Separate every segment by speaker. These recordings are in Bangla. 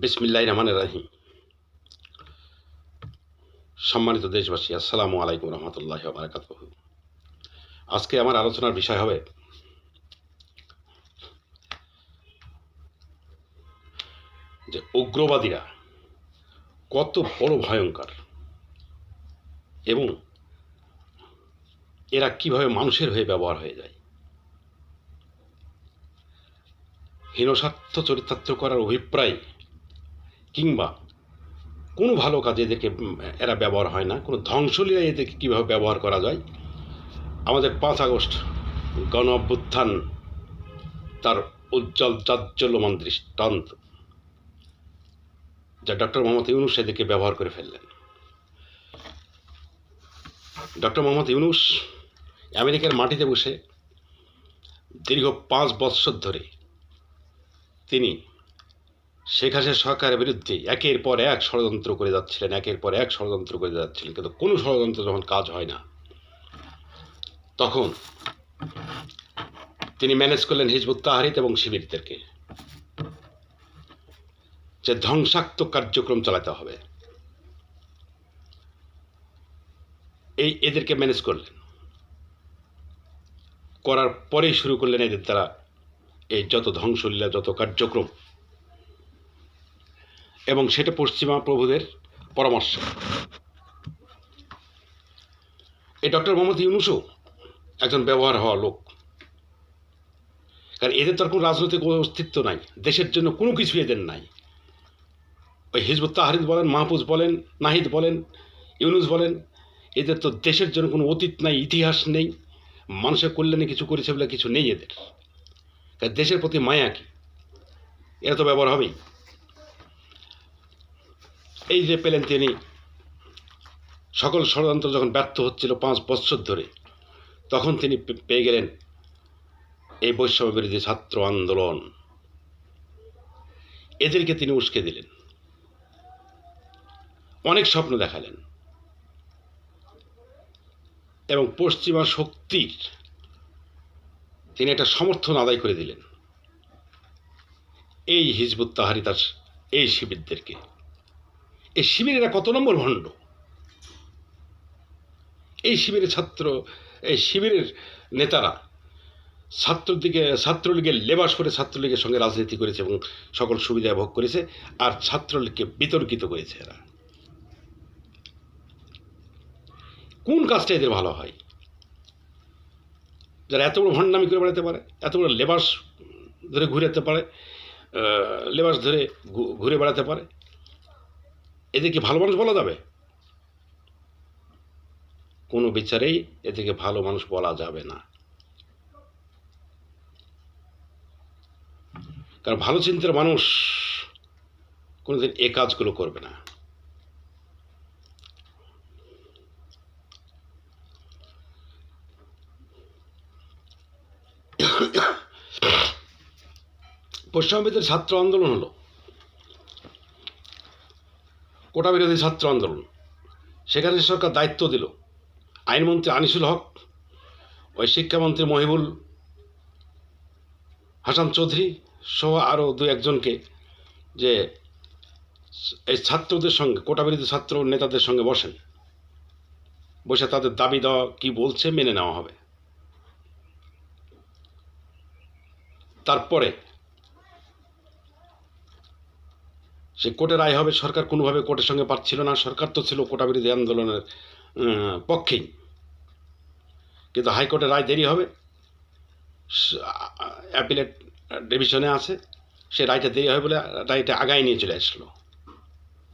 Speaker 1: বিসমিল্লাহ রহমান রাহিম। সম্মানিত দেশবাসী, আসসালামু আলাইকুম রহমতুল্লাহ বারাকাত আজকে আমার আলোচনার বিষয় হবে যে উগ্রবাদীরা কত বড় ভয়ঙ্কর এবং এরা কীভাবে মানুষের হয়ে ব্যবহার হয়ে যায়। হীনস্বার্থ চরিতার্থ করার অভিপ্রায় কিংবা কোনো ভালো কাজে এদেরকে এরা ব্যবহার হয় না। কোনো ধ্বংসলীলা এদেরকে কীভাবে ব্যবহার করা যায়? আমাদের পাঁচ আগস্ট গণ অভ্যুত্থান, তার উজ্জ্বল জাজ্জল্যমান দৃষ্টান্ত, যা ডক্টর মোহাম্মদ ইউনুস এদেরকে ব্যবহার করে ফেললেন। ডক্টর মোহাম্মদ ইউনুস আমেরিকার মাটিতে বসে দীর্ঘ পাঁচ বৎসর ধরে তিনি শেখ হাসিনা সরকারের বিরুদ্ধে একের পর এক ষড়যন্ত্র করে যাচ্ছিলেন, একের পর এক ষড়যন্ত্র করে যাচ্ছিলেন। কিন্তু কোনো ষড়যন্ত্র যখন কাজ হয় না, তখন তিনি ম্যানেজ করলেন হিজবুত তাহারিত এবং শিবিরদেরকে যে ধ্বংসাত্মক কার্যক্রম চালাতে হবে। এই এদেরকে ম্যানেজ করলেন। করার পরেই শুরু করলেন এদের দ্বারা এই যত ধ্বংসলীলা, যত কার্যক্রম এবং সেটা পশ্চিমা প্রভুদের পরামর্শ। এই ডক্টর মোহাম্মদ ইউনুসও একজন ব্যবহার হওয়া লোক। কারণ এদের তো কোনো রাজনৈতিক অস্তিত্ব নাই। দেশের জন্য কোনো কিছু এদের নাই। ওই হিজবুত তাহারিদ বলেন, মাহফুজ বলেন, নাহিদ বলেন, ইউনুস বলেন, এদের তো দেশের জন্য কোনো অতীত নাই, ইতিহাস নেই। মানুষের কল্যাণে কিছু করেছে বলে কিছু নেই এদের। দেশের প্রতি মায়া কি? এরা তো ব্যবহার হবেই। এই যে পেলেন তিনি, সকল ষড়যন্ত্র যখন ব্যর্থ হচ্ছিল পাঁচ বছর ধরে, তখন তিনি পেয়ে গেলেন এই বৈষম্য বিরোধী ছাত্র আন্দোলন। এদেরকে তিনি উস্কে দিলেন। অনেক স্বপ্ন দেখালেন। এবং পশ্চিমা শক্তির তিনি একটা সমর্থন আদায় করে দিলেন। এই হিজবুত তাহারিতার এই শিবিরদেরকে। এই শিবিরেরা কত নম্বর ভণ্ড? এই শিবিরের ছাত্র, এই শিবিরের নেতারা ছাত্রদিকে, ছাত্রলীগের লেবাস করে ছাত্রলীগের সঙ্গে রাজনীতি করেছে এবং সকল সুবিধা ভোগ করেছে আর ছাত্রলীগকে বিতর্কিত করেছে এরা। কোন কাজটা এদের ভালো হয়? যারা এত বড় ভণ্ডামি করে বেড়াতে পারে, এত বড় লেবাস ধরে ঘুরাতে পারে লেবাস ধরে ঘুরে বেড়াতে পারে এদেরকে ভালো মানুষ বলা যাবে? কোনো বিচারেই এদেরকে ভালো মানুষ বলা যাবে না। কারণ ভালো চিন্তার মানুষ কোনোদিন এ কাজগুলো করবে না। পশ্চিমবঙ্গের ছাত্র আন্দোলন হলো। কোটা বিরোধী ছাত্র আন্দোলন। সেখানে সরকার দায়িত্ব দিল। আইনমন্ত্রী আনিসুল হক, ওই শিক্ষামন্ত্রী মহিবুল হাসান চৌধুরী সহ আরও দু একজনকে যে এই ছাত্রদের সঙ্গে কোটা বিরোধী ছাত্র নেতাদের সঙ্গে বসেন। বসে তাদের দাবি দেওয়া, কি বলছে, মেনে নেওয়া হবে। তারপরে সে কোর্টের রায় হবে, সরকার কোনোভাবে কোর্টের সঙ্গে পারছিল না, সরকার তো ছিল কোটা বিরোধী আন্দোলনের পক্ষেই। কিন্তু হাইকোর্টের রায় দেরি হবে অ্যাপিলেট ডিভিশনে আছে, সে রায়টা দেরি হবে বলে রায়টা আগায় নিয়ে চলে আসলো।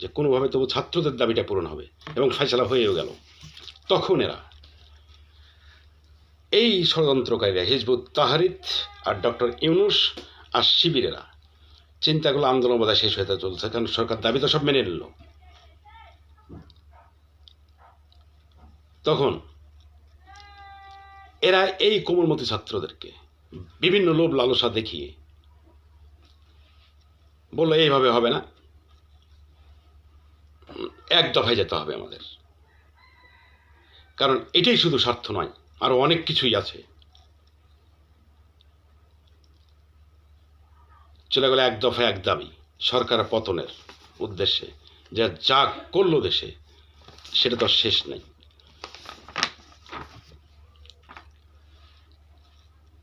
Speaker 1: যে কোনোভাবে তবু ছাত্রদের দাবিটা পূরণ হবে এবং ফয়সলা হয়েও গেল। তখন এরা, এই ষড়যন্ত্রকারীরা হিজবুত তাহারিত আর ডক্টর ইউনুস আর শিবিরেরা চিন্তাগুলো আন্দোলন বোধহয় শেষ হতে চলছে, কারণ সরকার দাবি তো সব মেনে নিল। তখন এরা এই কোমলমতি ছাত্রদেরকে বিভিন্ন লোভ লালসা দেখিয়ে বলল, এইভাবে হবে না। এক দফায় যেতে হবে আমাদের। কারণ এটাই শুধু স্বার্থ নয় আরও অনেক কিছুই আছে। চলে গেল এক দফা এক দাবি সরকার পতনের উদ্দেশ্যে, যা যা করল দেশে, সেটা তো শেষ নেই।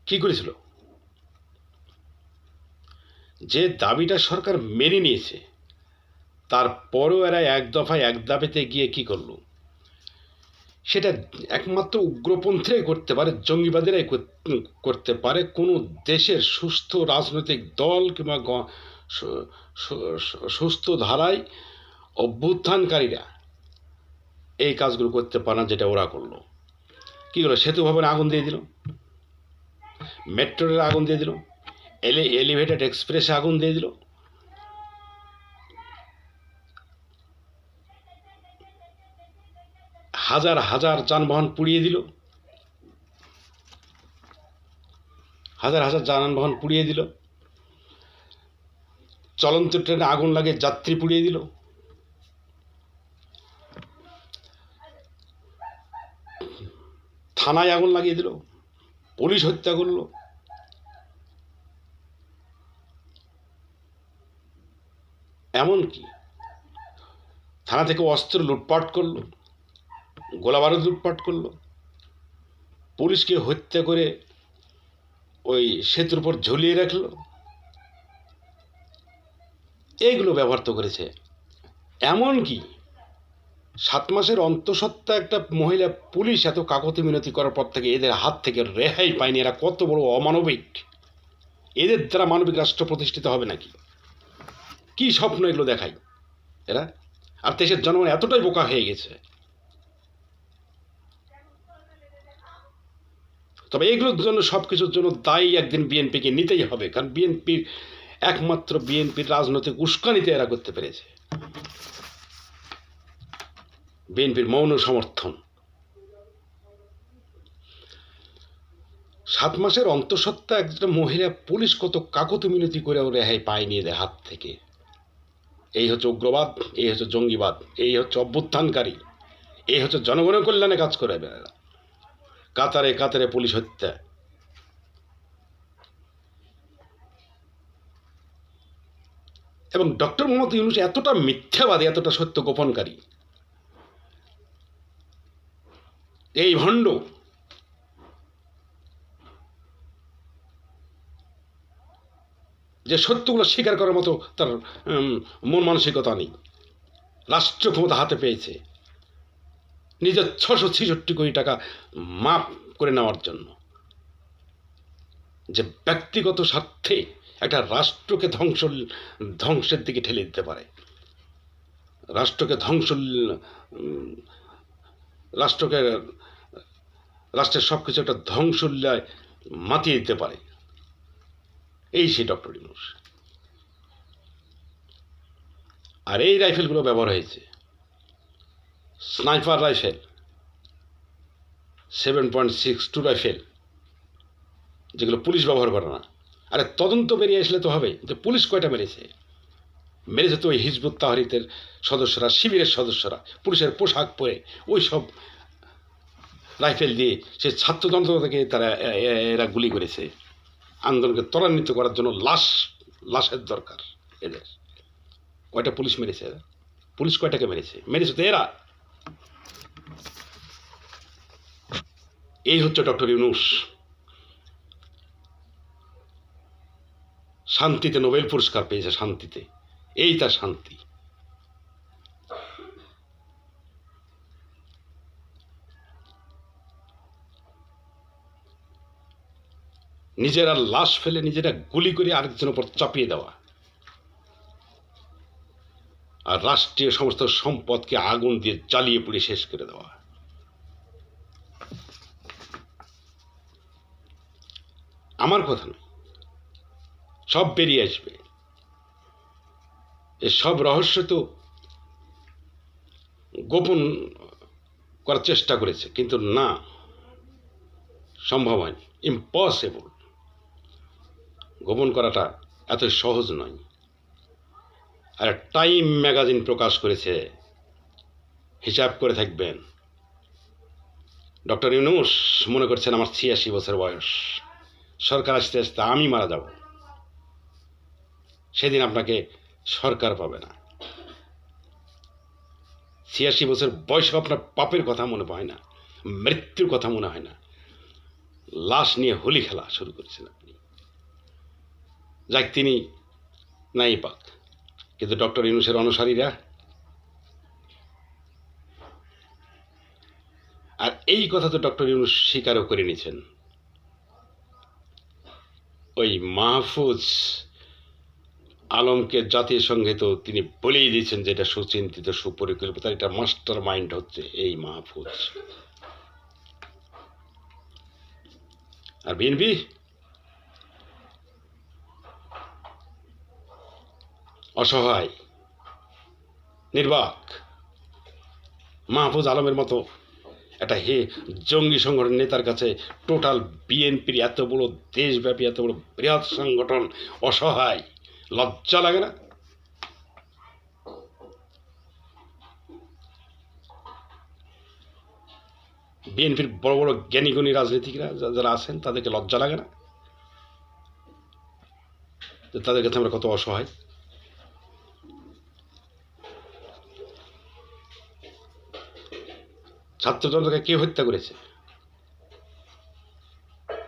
Speaker 1: কি করেছিল? যে দাবিটা সরকার মেনে নিয়েছে, তারপরেও এরা এক দফায় এক দাবিতে গিয়ে কি করল? সেটা একমাত্র উগ্রপন্থীরাই করতে পারে, জঙ্গিবাদীরাই করতে পারে। কোনো দেশের সুস্থ রাজনৈতিক দল কিংবা সুস্থ ধারায় অভ্যুত্থানকারীরা এই কাজগুলো করতে পারে না যেটা ওরা করল। কী করল? সেতু ভবনে আগুন দিয়ে দিল। মেট্রো রেলে আগুন দিয়ে দিল। এলে, এলিভেটেড এক্সপ্রেসে আগুন দিয়ে দিল। হাজার হাজার যানবাহন পুড়িয়ে দিল। হাজার হাজার যানবাহন পুড়িয়ে দিল। চলন্ত ট্রেনে আগুন লাগে, যাত্রী পুড়িয়ে দিল। থানায় আগুন লাগিয়ে দিল। পুলিশ হত্যা করল। এমনকি থানা থেকে অস্ত্র লুটপাট করল। গোলা বারুদ লুটপাট করল। পুলিশকে হত্যা করে ওই সেতুর উপর ঝুলিয়ে রাখল। এইগুলো ব্যবহার তো করেছে। এমনকি সাত মাসের অন্তঃসত্ত্বা একটা মহিলা পুলিশ এত কাকতি মিনতি করার পর থেকে এদের হাত থেকে রেহাই পায়নি। এরা কত বড় অমানবিক। এদের দ্বারা মানবিক রাষ্ট্র প্রতিষ্ঠিত হবে নাকি? কি স্বপ্ন এগুলো দেখায়? এরা? আর দেশের জনগণ এতটাই বোকা হয়ে গেছে। তবে এগুলোর জন্য সব কিছুর জন্য দায়ী একদিন বিএনপিকে নিতেই হবে, কারণ বিএনপির একমাত্র বিএনপির রাজনৈতিক উস্কানিতে এরা করতে পেরেছে। বিএনপির মৌন সমর্থন। সাত মাসের অন্তঃসত্ত্বা একটা মহিলা পুলিশ কত কাকতি মিনতি করে ও রেহাই পায়নি এদের হাত থেকে। এই হচ্ছে উগ্রবাদ, এই হচ্ছে জঙ্গিবাদ, এই হচ্ছে অভ্যুত্থানকারী, এই হচ্ছে জনগণের কল্যাণে কাজ করে এরা কাতারে কাতারে পুলিশ হত্যা। এবং ডক্টর মোহাম্মদ ইউনুস এতটা মিথ্যাবাদী, এতটা সত্য গোপনকারী। এই ভণ্ড যে সত্যগুলো স্বীকার করার মতো তার মন মানসিকতা নেই। রাষ্ট্র ক্ষমতা হাতে পেয়েছে। নিজের ছশো ছেষট্টি কোটি টাকা মাপ করে নেওয়ার জন্য। যে ব্যক্তিগত স্বার্থে একটা রাষ্ট্রকে ধ্বংস, ধ্বংসের দিকে ঠেলে দিতে পারে। রাষ্ট্রকে ধ্বংস রাষ্ট্রকে, রাষ্ট্রের সব কিছু একটা ধ্বংসল্যায় মাতিয়ে দিতে পারে। এই সেই ডক্টর ইউনুস। আর এই রাইফেলগুলো ব্যবহার হয়েছে। Sniper rifle seven point six two rifle যেগুলো পুলিশ ব্যবহার করে না। আরে তদন্ত বেরিয়ে আসলে তো হবে। যে পুলিশ কয়টা মেরেছে? মেরেছে তো ওই হিজবুত তাহরিতের সদস্যরা, শিবিরের সদস্যরা, পুলিশের পোশাক পরে। ওই সব রাইফেল দিয়ে সে ছাত্রতন্ত্র থেকে তারা এরা গুলি করেছে। আন্দোলনকে ত্বরান্বিত করার জন্য লাশ, লাশের দরকার এদের। কয়টা পুলিশ মেরেছে পুলিশ কয়টাকে মেরেছে? মেরেছে তো এরা। এই হচ্ছে ডক্টর ইউনুস। শান্তিতে নোবেল পুরস্কার পেয়েছে শান্তিতে। এই তার শান্তি। নিজেরা লাশ ফেলে নিজেরা গুলি করে আরেকজনের উপর চাপিয়ে দেওয়া। আর রাষ্ট্রীয় সমস্ত সম্পদকে আগুন দিয়ে জ্বালিয়ে পুড়ে শেষ করে দেওয়া। আমার কথা নয়। সব বেরিয়ে আসবে। এ সব রহস্য তো গোপন করার চেষ্টা করেছে, কিন্তু না, সম্ভব হয়নি। ইম্পসিবল গোপন করাটা এত সহজ নয়। আর টাইম ম্যাগাজিন প্রকাশ করেছে। হিসাব করে থাকবেন। ডক্টর ইউনুস মনে করছেন আমার ছিয়াশি বছর বয়স। সরকার আসতে আসতে আমি মারা যাব। সেদিন আপনাকে সরকার পাবে না। ছিয়াশি বছর বয়সে আপনার পাপের কথা মনে হয় না, মৃত্যুর কথা মনে হয় না। লাশ নিয়ে হোলি খেলা শুরু করেছেন আপনি। যাক, তিনি নাই পাক। কিন্তু ডক্টর ইউনুসের অনুসারীরা আর এই কথা তো ডক্টর ইউনুস স্বীকারও করে নিয়েছেন। ওই মাহফুজ আলমকে জাতীয় সঙ্গে তো তিনি বলেই দিয়েছেন যে এটা সুচিন্তিত, সুপরিকল্পিত এটা মাস্টার মাইন্ড হচ্ছে এই মাহফুজ। আর বিএনপি? অসহায়, নির্বাক, মাহফুজ আলমের মতো একটা হে জঙ্গি সংগঠন নেতার কাছে টোটাল বিএনপির এত বড় দেশব্যাপী, এত বড় বৃহৎ সংগঠন অসহায়। লজ্জা লাগে না? বিএনপির বড় বড় জ্ঞানীগুণী রাজনীতিকরা যারা আছেন, তাদেরকে লজ্জা লাগে না? তাদের কাছে আমরা কত অসহায়। ছাত্র কে হত্যা করেছে?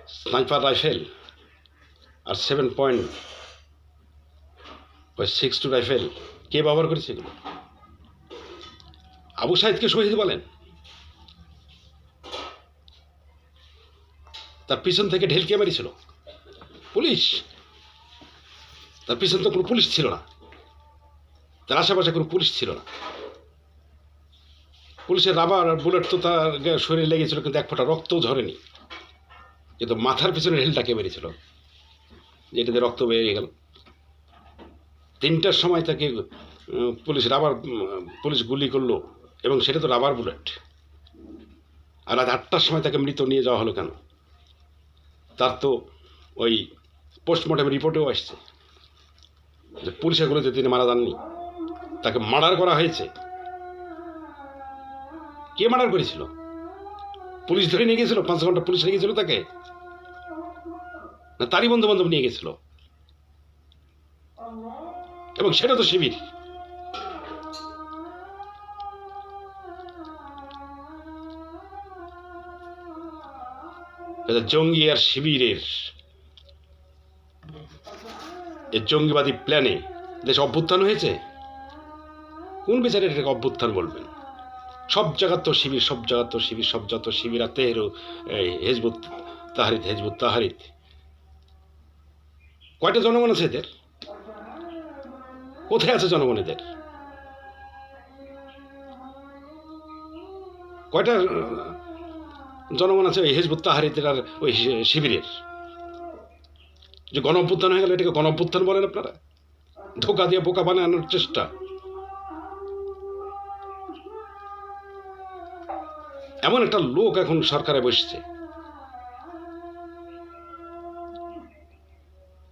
Speaker 1: স্নাইপার রাইফেল আর সেভেন পয়েন্ট ওই সিক্স টু রাইফেল কে ব্যবহার করেছে এগুলো? আবু সাইদকে শহীদ বলেন। তার পিছন থেকে ঢেলকে মেরেছিল? পুলিশ। তার পিছন তো কোনো পুলিশ ছিল না। তার আশেপাশে কোনো পুলিশ ছিল না। পুলিশের রাবার আর বুলেট তো তার শরীরে লেগেছিল, কিন্তু এক ফোঁটা রক্তও ঝরেনি। কিন্তু মাথার পিছনে ঢেলটাকে মেরেছিল? যেটাতে রক্ত বেরিয়ে গেল। তিনটার সময় তাকে পুলিশ রাবার পুলিশ গুলি করল, এবং সেটা তো রাবার বুলেট। আর রাত আটটার সময় তাকে মৃত নিয়ে যাওয়া হলো কেন? তার তো ওই পোস্টমর্টম রিপোর্টেও আসছে। যে পুলিশের গুলোতে তিনি মারা যাননি। তাকে মার্ডার করা হয়েছে। কে মার্ডার করেছিল? পুলিশ ধরে নিয়ে গেছিল? পাঁচ ঘণ্টা পুলিশ নিয়ে গেছিল তাকে? না তারই বন্ধু বান্ধব নিয়ে গেছিল? এবং সেটা তো শিবির। জঙ্গি আর শিবিরের। এই জঙ্গিবাদী প্ল্যানে দেশ অভ্যুত্থান হয়েছে? কোন বিচারে এটাকে অভ্যুত্থান বলবেন? সব জায়গার তো শিবির, সব জায়গার তো শিবির, সব যত শিবির আর তেহরু হেজবুত তাহারিত হেজবুত তাহারিত কয়টা জনগণ আছে এদের? কোথায় আছে জনগণ এদের? কয়টা জনগণ আছে ওই হেজবুত তাহারিতের আর ওই শিবিরের? যে গণ হয়ে গেল, এটাকে গণ বলেন আপনারা? ধোকা দিয়ে বোকা বানানোর চেষ্টা। এমন একটা লোক এখন সরকারে বসছে।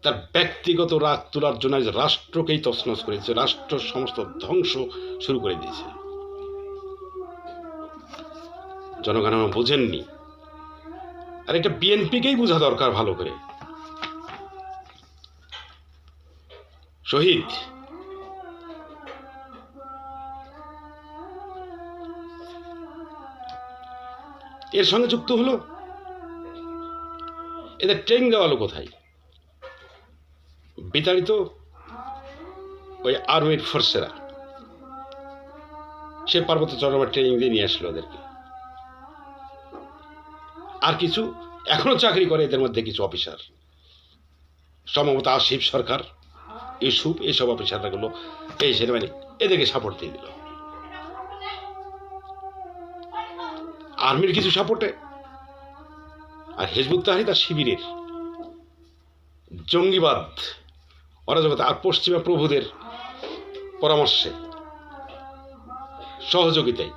Speaker 1: তার ব্যক্তিগত রাগ তোলার জন্য রাষ্ট্রকেই তছনছ করেছে, রাষ্ট্র সমস্ত ধ্বংস শুরু করে দিয়েছে। জনগণ বোঝেননি। আর এটা বিএনপিকেই বোঝা দরকার ভালো করে। শহীদ এর সঙ্গে যুক্ত হলো? এদের ট্রেনিং দেওয়া হলো কোথায়? বিতাড়িত ওই আর্মির ফোর্সেরা। সে পার্বত্য চট্টোপাধ্যায় ট্রেনিং দিয়ে নিয়ে আসলো ওদেরকে। আর কিছু? এখনও চাকরি করে এদের মধ্যে কিছু অফিসার। সম্ভবত আসিফ সরকার, ইউসুফ এইসব অফিসারগুলো এই সেনাবাহিনী এদেরকে সাপোর্ট দিয়ে দিল। আর্মির কিছু সাপোর্টে আর হেজবুত তাহিদ আর শিবিরের। জঙ্গিবাদ, অরাজকতা আর পশ্চিমা প্রভুদের পরামর্শে, সহযোগিতায়।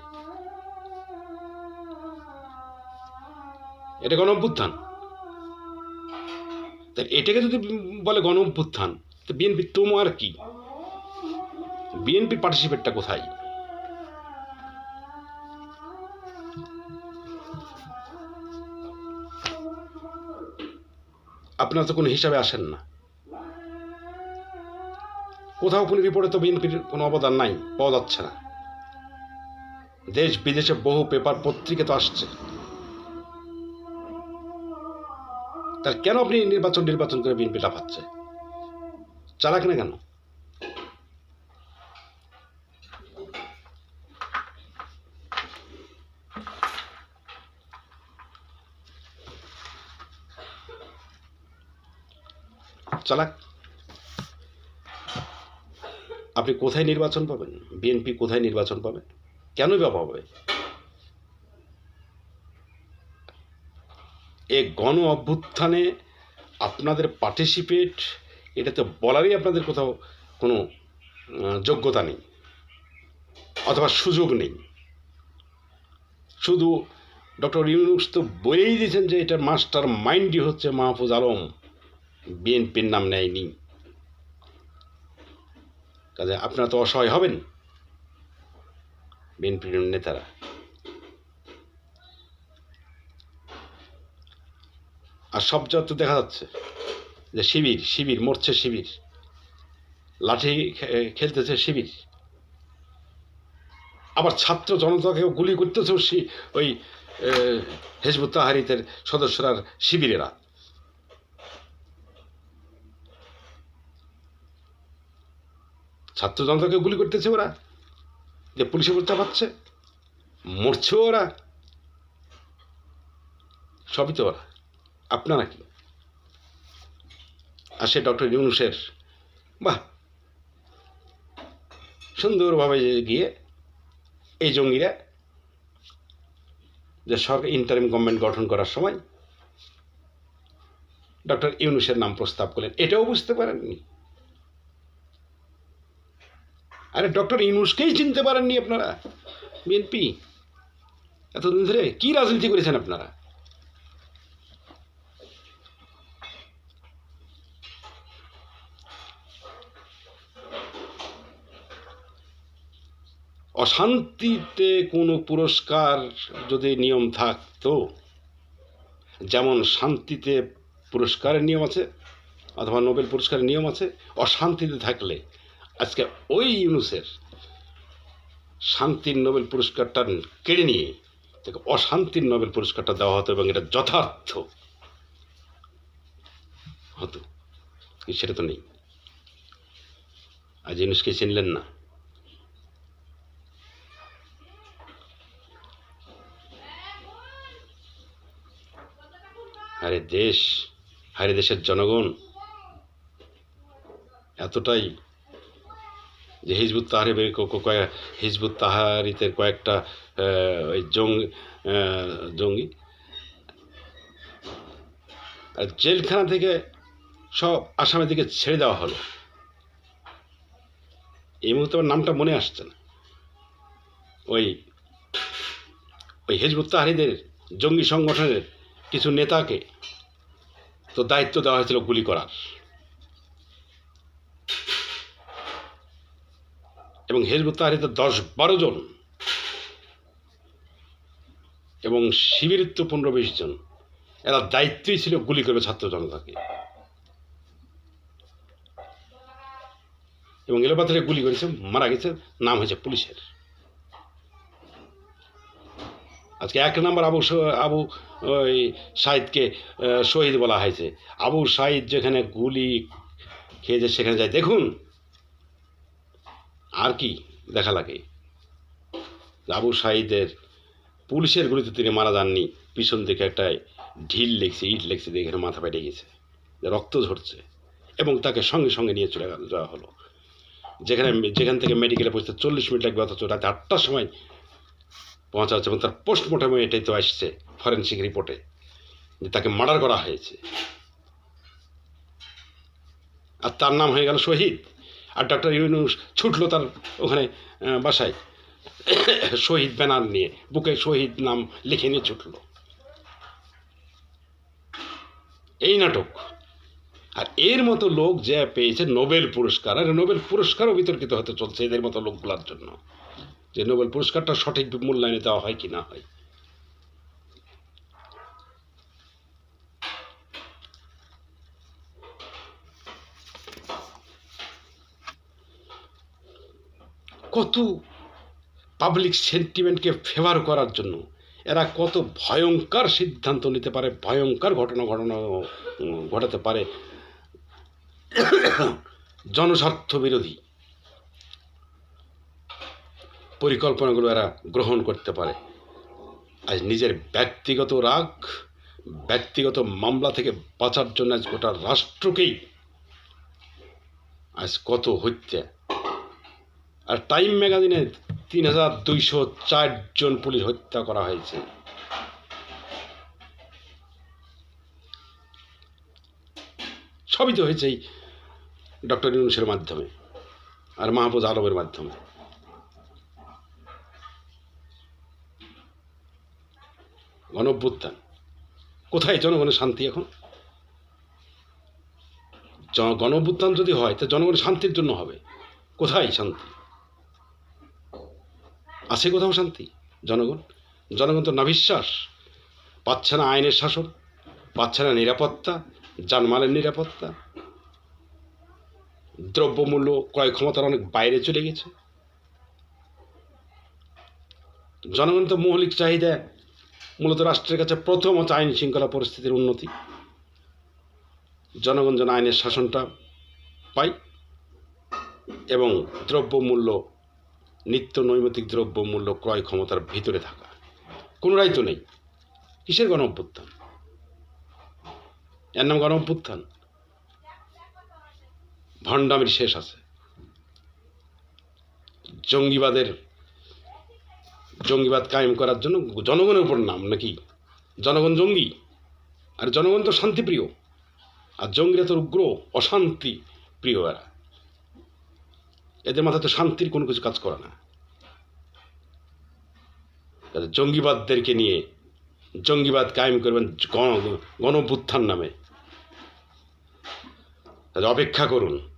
Speaker 1: এটা গণ অভ্যুত্থান। এটাকে যদি বলে গণ অভ্যুত্থান, তো বিএনপি তোমার কি? বিএনপির পার্টিসিপেটটা কোথায়? আপনারা তো কোনো হিসাবে আসেন না। কোথাও কোনো রিপোর্টে তো বিএনপির কোনো অবদান নাই, পাওয়া যাচ্ছে না। দেশ বিদেশে বহু পেপার পত্রিকা তো আসছে। তার কেন আপনি নির্বাচন নির্বাচন করে বিএনপি লাফাচ্ছে? চালাক না কেন? চালাক আপনি কোথায় নির্বাচন পাবেন? বিএনপি কোথায় নির্বাচন পাবে? কেনই বা পাবে এ গণ অভ্যুত্থানে আপনাদের পার্টিসিপেট এটা তো বলারই আপনাদের কোথাও কোনো যোগ্যতা নেই, অথবা সুযোগ নেই। শুধু ডক্টর ইউনুস তো বলেই দিয়েছেন যে এটা মাস্টার মাইন্ডই হচ্ছে মাহফুজ আলম। বিএনপির নাম নেয়নি। কাজে আপনারা তো অসহায় হবেন। বিএনপির নেতারা। আর সব তো দেখা যাচ্ছে যে শিবির শিবির, মরছে শিবির। লাঠি খেলতেছে শিবির। আবার ছাত্র জনতাকেও গুলি করতেছে ওই হেজবুত তাহারিতের সদস্যরা শিবিরেরা। ছাত্র জনতাকে গুলি করতেছে ওরা। যে পুলিশে উপর চাপাচ্ছে মরছে ওরা। সবই তো ওরা। আপনারা কি? আর সে ডক্টর ইউনুসের। বাহ। সুন্দরভাবে গিয়ে এই জঙ্গিরা যে সরকার ইন্টারিম গভর্নমেন্ট গঠন করার সময় ডক্টর ইউনুসের নাম প্রস্তাব করলেন। এটাও বুঝতে পারেননি? আরে ডক্টর ইউনুসকেই চিনতে পারেননি আপনারা? বিএনপি এতদিন ধরে কি রাজনীতি করেছেন আপনারা? অশান্তিতে কোনো পুরস্কার যদি নিয়ম থাকতো, যেমন শান্তিতে পুরস্কারের নিয়ম আছে, অথবা নোবেল পুরস্কারের নিয়ম আছে, অশান্তিতে থাকলে আজকে ওই ইউনুসের শান্তির নোবেল পুরস্কারটা কেড়ে নিয়ে তাকে অশান্তির নোবেল পুরস্কারটা দেওয়া হতো এবং এটা যথার্থ হতো। সেটা তো নেই। আজ ইউনুসকে চিনলেন না? আরে দেশ হারে দেশের জনগণ, এতটাই যে হিজবুত তাহারি হিজবুত তাহারিতের কয়েকটা ওই জঙ্গি জঙ্গি। জেলখানা থেকে সব আসামের দিকে ছেড়ে দেওয়া হলো। এই মুহূর্তে আমার নামটা মনে আসছে না। ওই ওই হিজবুত তাহারিদের জঙ্গি সংগঠনের কিছু নেতাকে তো দায়িত্ব দেওয়া হয়েছিল গুলি করার। এবং হেজবুত তাহারিতে দশ বারো জন এবং শিবিরের তো পনেরো বিশ জন। এরা দায়িত্বই ছিল গুলি করবে ছাত্র জনতাকে। এবং এলোপাথারে গুলি করেছে, মারা গেছে, নাম হয়েছে পুলিশের। আজকে এক নম্বর আবু আবু, ওই শাহিদকে শহীদ বলা হয়েছে। আবু শাহিদ যেখানে গুলি খেয়েছে সেখানে যায়। দেখুন আর কি দেখা লাগে। আবু শাহিদের পুলিশের গুলিতে তিনি মারা যাননি, পিছন দিকে একটা ঢিল লেগছে, ইট লেগছে এখানে মাথা পেটে গেছে, রক্ত ঝরছে এবং তাকে সঙ্গে সঙ্গে নিয়ে চলে যাওয়া হলো। যেখানে যেখান থেকে মেডিকেলে পৌঁছতে চল্লিশ মিনিট লাগবে, অথচ রাতে আটটার সময় পৌঁছা হচ্ছে এবং তার পোস্টমর্টমে এটাই তো আসছে ফরেন্সিক রিপোর্টে যে তাকে মার্ডার করা হয়েছে। আর তার নাম হয়ে গেল শহীদ। আর ডক্টর ইউনুস ছুটলো তার ওখানে বাসায়। শহীদ ব্যানার নিয়ে, বুকে শহীদ নাম লিখে নিয়ে ছুটলো। এই নাটক। আর এর মতো লোক যে পেয়েছে নোবেল পুরস্কার, আর নোবেল পুরস্কারও বিতর্কিত হতে চলছে এদের মতো লোকগুলোর জন্য, যে নোবেল পুরস্কারটা সঠিক মূল্যায়নে দেওয়া হয় কি না হয়। কত পাবলিক সেন্টিমেন্টকে ফেভার করার জন্য, এরা কত ভয়ঙ্কর সিদ্ধান্ত নিতে পারে, ভয়ঙ্কর ঘটনা ঘটনা ঘটাতে পারে। জনস্বার্থ বিরোধী পরিকল্পনাগুলো এরা গ্রহণ করতে পারে। আজ নিজের ব্যক্তিগত রাগ, ব্যক্তিগত মামলা থেকে বাঁচার জন্য আজ গোটা রাষ্ট্রকেই আজ কত হত্যা। আর টাইম ম্যাগাজিনে তিন হাজার দুইশো চারজন পুলিশ হত্যা করা হয়েছে। সবই তো হয়েছে এই ডক্টর ইউনুসের মাধ্যমে আর মাহফুজ আলমের মাধ্যমে। গণ অভ্যুত্থান। কোথায় জনগণের শান্তি এখন? জন- গণ অভ্যুত্থান যদি হয়, তা জনগণের শান্তির জন্য হবে। কোথায় শান্তি? আছে কোথাও শান্তি? জনগণ? জনগণ তো নাভিশ্বাস। পাচ্ছে না আইনের শাসন, পাচ্ছে না নিরাপত্তা জানমালের নিরাপত্তা। দ্রব্যমূল্য ক্রয় ক্ষমতার অনেক বাইরে চলে গেছে। জনগণ তো মৌলিক চাহিদা মূলত রাষ্ট্রের কাছে প্রথম প্রথমত আইন শৃঙ্খলা পরিস্থিতির উন্নতি। জনগণ যেন আইনের শাসনটা পায় এবং দ্রব্যমূল্য নিত্য নৈমিত্তিক দ্রব্যমূল্য ক্রয় ক্ষমতার ভিতরে থাকা। কোনোটাই তো নেই। কিসের গণ অভ্যুত্থান এর নাম গণ অভ্যুত্থান ভণ্ডামির শেষ আছে। জঙ্গিবাদের জঙ্গিবাদ কায়েম করার জন্য জনগণের উপর নাম নাকি? জনগণ জঙ্গি? আর জনগণ তো শান্তিপ্রিয়। আর জঙ্গিরা তো উগ্র অশান্তি প্রিয় এরা। এদের মাথায় তো শান্তির কোনো কিছু কাজ করে না। জঙ্গিবাদদেরকে নিয়ে জঙ্গিবাদ কায়েম করবেন গণ গণবুত্থান নামে। অপেক্ষা করুন।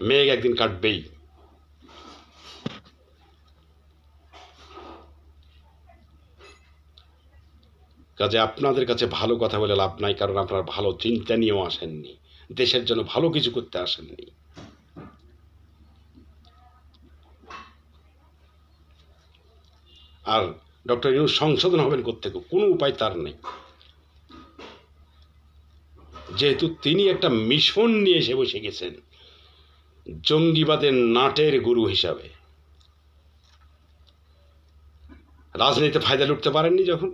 Speaker 1: মেঘ একদিন কাটবেই। কাজে আপনাদের কাছে ভালো কথা বলে লাভ নাই, কারণ আপনারা ভালো চিন্তা নিয়েও আসেননি। দেশের জন্য ভালো কিছু করতে আসেননি। আর ডক্টর ইউনুস সংশোধন হবেন কোথেকে কোনো উপায় তার নেই। যেহেতু তিনি একটা মিশন নিয়ে এসে বসে গেছেন, জঙ্গিবাদের নাটের গুরু হিসাবে। রাজনীতিতে ফায়দা লুটতে পারেননি যখন।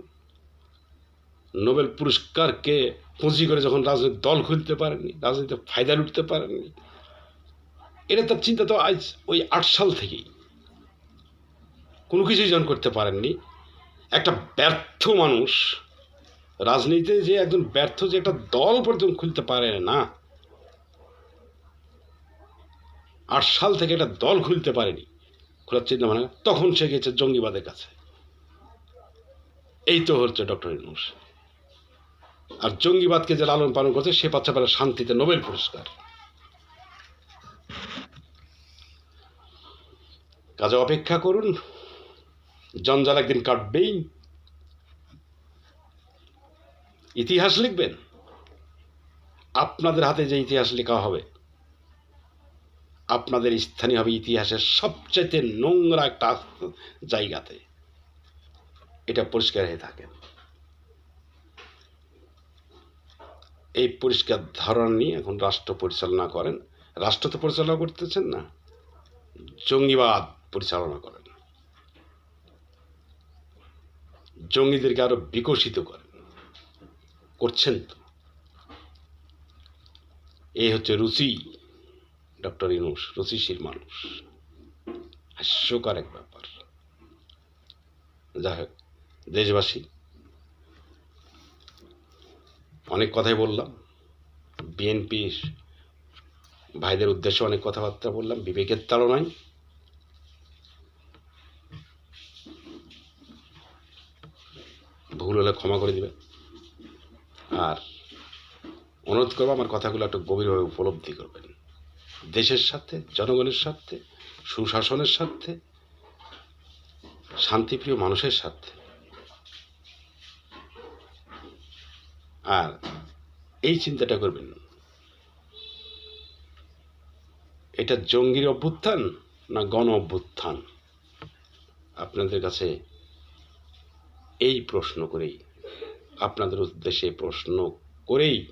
Speaker 1: নোবেল পুরস্কারকে পুঁজি করে যখন রাজনৈতিক দল খুলতে পারেনি, রাজনীতিতে ফায়দা লুটতে পারেননি এটা তার চিন্তা তো আজ ওই আট সাল থেকেই। কোনো কিছুই জন করতে পারেননি, একটা ব্যর্থ মানুষ, রাজনীতিতে যে একজন ব্যর্থ যে একটা দল পর্যন্ত খুলতে পারে না, আট সাল থেকে একটা দল খুলতে পারেনি, খোলার চিন্তা ভাবনা, তখন সে গেছে জঙ্গিবাদের কাছে। এই তো হচ্ছে ডক্টর ইউনুস। আর জঙ্গিবাদকে যে লালন পালন করছে, সে পাচ্ছে পারে শান্তিতে নোবেল পুরস্কার। কাজে অপেক্ষা করুন, জঞ্জাল একদিন কাটবেই। ইতিহাস লিখবেন। আপনাদের হাতে যে ইতিহাস লেখা হবে, আপনাদের স্থানীয় হবে ইতিহাসের সবচাইতে নোংরা একটা জায়গাতে। এটা পরিষ্কার হয়ে থাকেন। এই পরিষ্কার ধারণা নিয়ে এখন রাষ্ট্র পরিচালনা করেন। রাষ্ট্র তো পরিচালনা করতেছেন না, জঙ্গিবাদ পরিচালনা করেন। জঙ্গিদেরকে আরও বিকশিত করেন। করছেন তো। এই হচ্ছে রুচি, ডক্টর ইনুস, রুচিশীল মানুষ। হাস্যকর এক ব্যাপার। যাই হোক, দেশবাসী অনেক কথাই বললাম। বিএনপি ভাইদের উদ্দেশ্যে অনেক কথাবার্তা বললাম, বিবেকের তাড়নায় ভুল হলে ক্ষমা করে দিবেন। আর অনুরোধ করব আমার কথাগুলো একটু গভীরভাবে উপলব্ধি করবেন। দেশের সাথে জনগণের স্বার্থে, সুশাসনের স্বার্থে, শান্তিপ্রিয় মানুষের স্বার্থে। আর এই চিন্তাটা করবেন না। এটা জঙ্গির অভ্যুত্থান না গণ অভ্যুত্থান? আপনাদের কাছে এই প্রশ্ন করেই, আপনাদের উদ্দেশ্যে প্রশ্ন করেই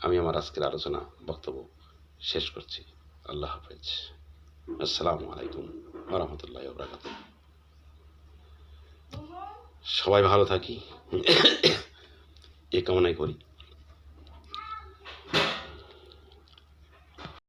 Speaker 1: আমি আমার আজকের আলোচনা বক্তব্য শেষ করছি। আল্লাহ হাফেজ। আসসালামু আলাইকুম রহমতুল্লাহ সবাই ভালো থাকি। এ কামনাই করি।